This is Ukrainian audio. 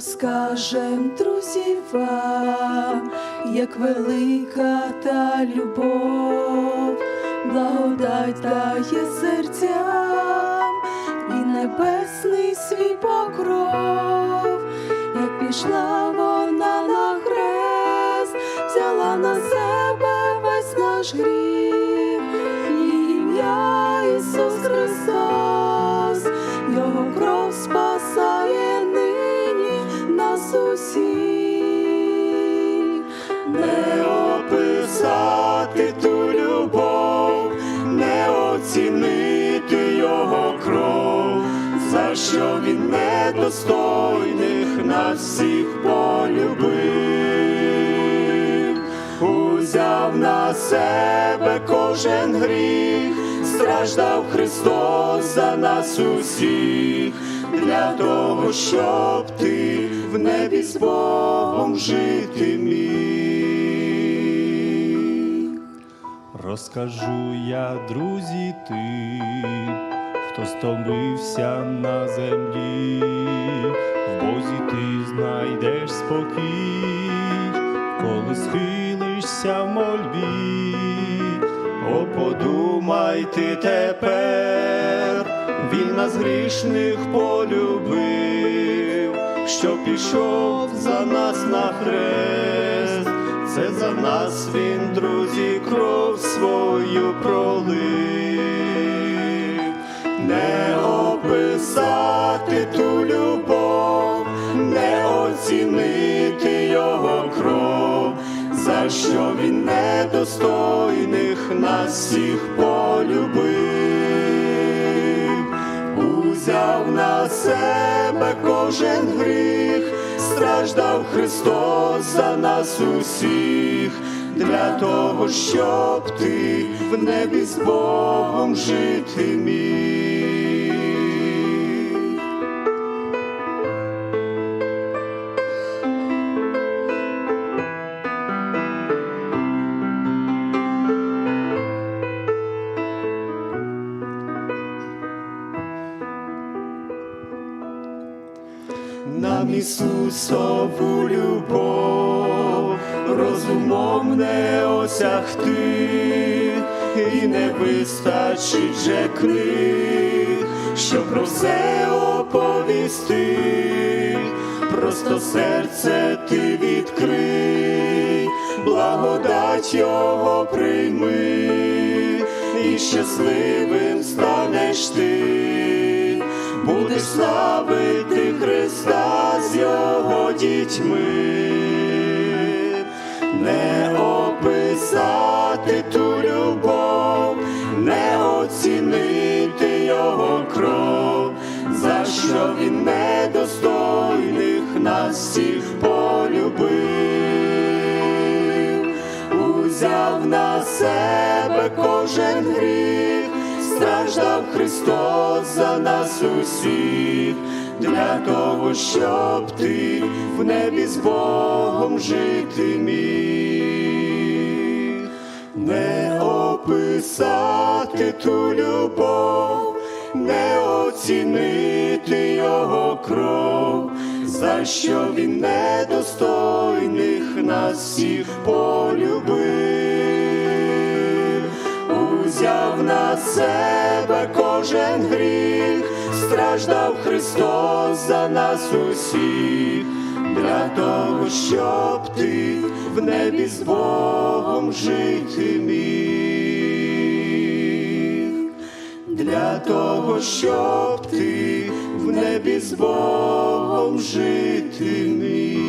Розкажем друзі вам, як велика та любов, благодать дає серцям і небесний свій покров, як пішла вона на хрест, взяла на себе весь наш гріх, Її ім'я Ісус Христос, Його кров спасає описати ту любов, не оцінити його кров, за що він недостойних нас всіх полюбив, узяв на себе кожен гріх, страждав Христос за нас усіх, для того, щоб ти в небі з Богом жити міг. Розкажу я, друзі, тим, хто стомився на землі, в Бозі ти знайдеш спокій, коли схилишся в мольбі, о, подумай ти тепер, він нас грішних полюбив, що пішов за нас на хрест. Це за нас він, друзі, кров свою пролив, не описати ту любов, не оцінити його кров, за що він недостойних нас всіх полюбив, узяв на себе кожен гріх, страждав Христос за нас усіх. Для того, щоб ти в небі з Богом жити міг. Нам Ісусову любов розумом не осягти, і не вистачить же книг, що про все оповісти, просто серце ти відкрий, благодать Його прийми, і щасливим станеш ти будеш славити Христа з його дітьми, не описати ту любов, не оцінити його кров, за що він недостойних нас всіх полюбив, узяв на себе кожен гріх страждав Христос за нас усіх, для того, щоб ти в небі з Богом жити міг, не описати ту любов, не оцінити його кров, за що він недостойних нас всіх полюбив узяв на себе кожен гріх, страждав Христос за нас усіх, для того, щоб ти в небі з Богом жити міг, для того, щоб ти в небі з Богом жити міг.